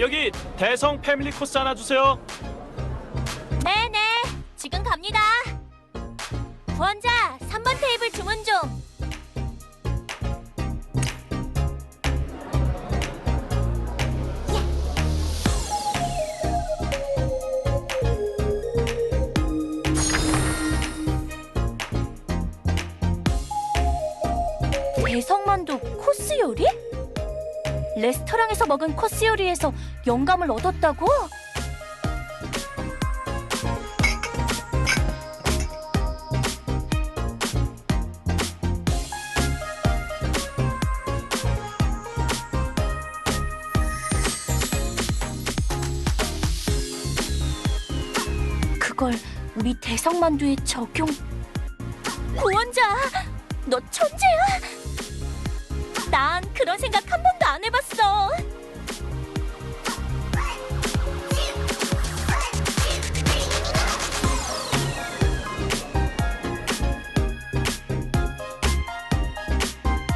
여기 대성 패밀리 코스 하나 주세요. 네네, 지금 갑니다. 구원자 3번 테이블 주문 좀. 대성만두 코스 요리? 레스토랑에서 먹은 코스 요리에서 영감을 얻었다고? 그걸 우리 대성만두에 적용. 구원자, 너 천재야? 난 그런 생각 한 번도 안 해봤어.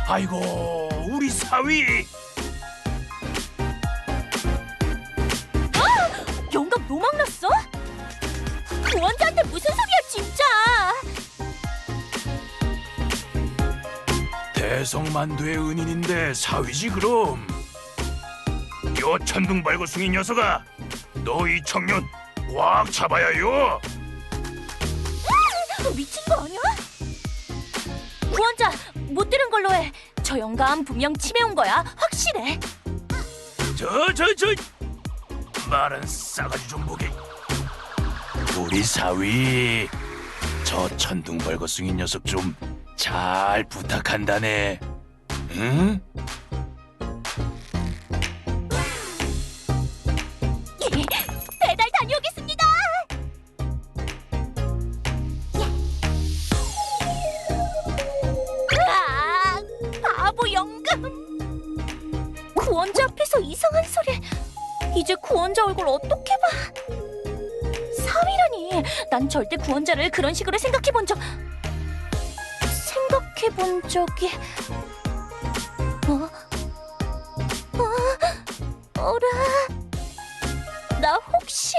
아이고 우리 사위 대성만두의 은인인데 사위지 그럼 요 천둥 발고숭이 녀석아 너 이 청년 꽉 잡아야요 미친 거 아니야? 구원자 못 들은 걸로 해. 저 영감 분명 치매 온 거야. 확실해. 저 저 저 말은 싸가지 좀 보게 우리 사위 저 천둥 발고숭이 녀석 좀 잘 부탁한다네 응? 배달 다녀오겠습니다. 으아, 바보 영감. 구원자 앞에서 이상한 소리. 이제 구원자 얼굴 어떻게 봐? 사위라니. 난 절대 구원자를 그런 식으로 생각해 본 적. 생각해 본 적이. 어? 어? 어라? 나 혹시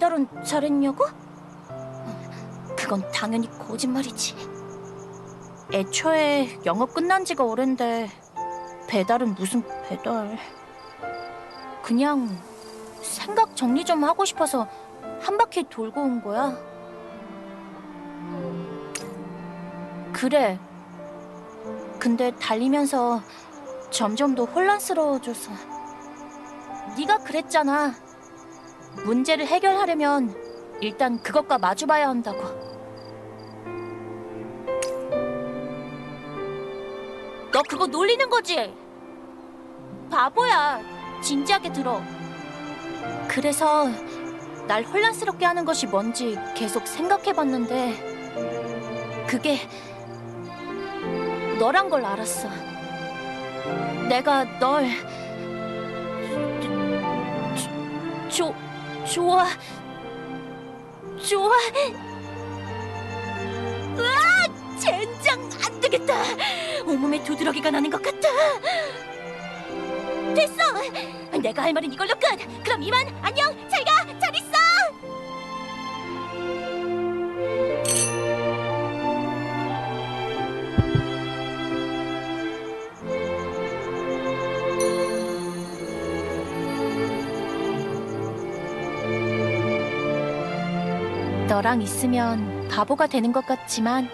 배달은 잘했냐고? 그건 당연히 거짓말이지. 애초에 영업 끝난 지가 오랜데 배달은 무슨 배달. 그냥 생각 정리 좀 하고 싶어서 한 바퀴 돌고 온 거야. 그래. 근데 달리면서 점점 더 혼란스러워져서 네가 그랬잖아. 문제를 해결하려면 일단 그것과 마주봐야 한다고. 너 그거 놀리는 거지? 바보야. 진지하게 들어. 그래서 날 혼란스럽게 하는 것이 뭔지 계속 생각해 봤는데 그게 너란 걸 알았어. 내가 널 조, 좋아. 좋아. 으아 젠장 안 되겠다. 온몸에 두드러기가 나는 것 같아. 됐어. 내가 할 말은 이걸로 끝. 그럼 이만 안녕. 잘 가 너랑 있으면 바보가 되는 것 같지만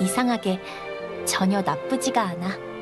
이상하게 전혀 나쁘지가 않아.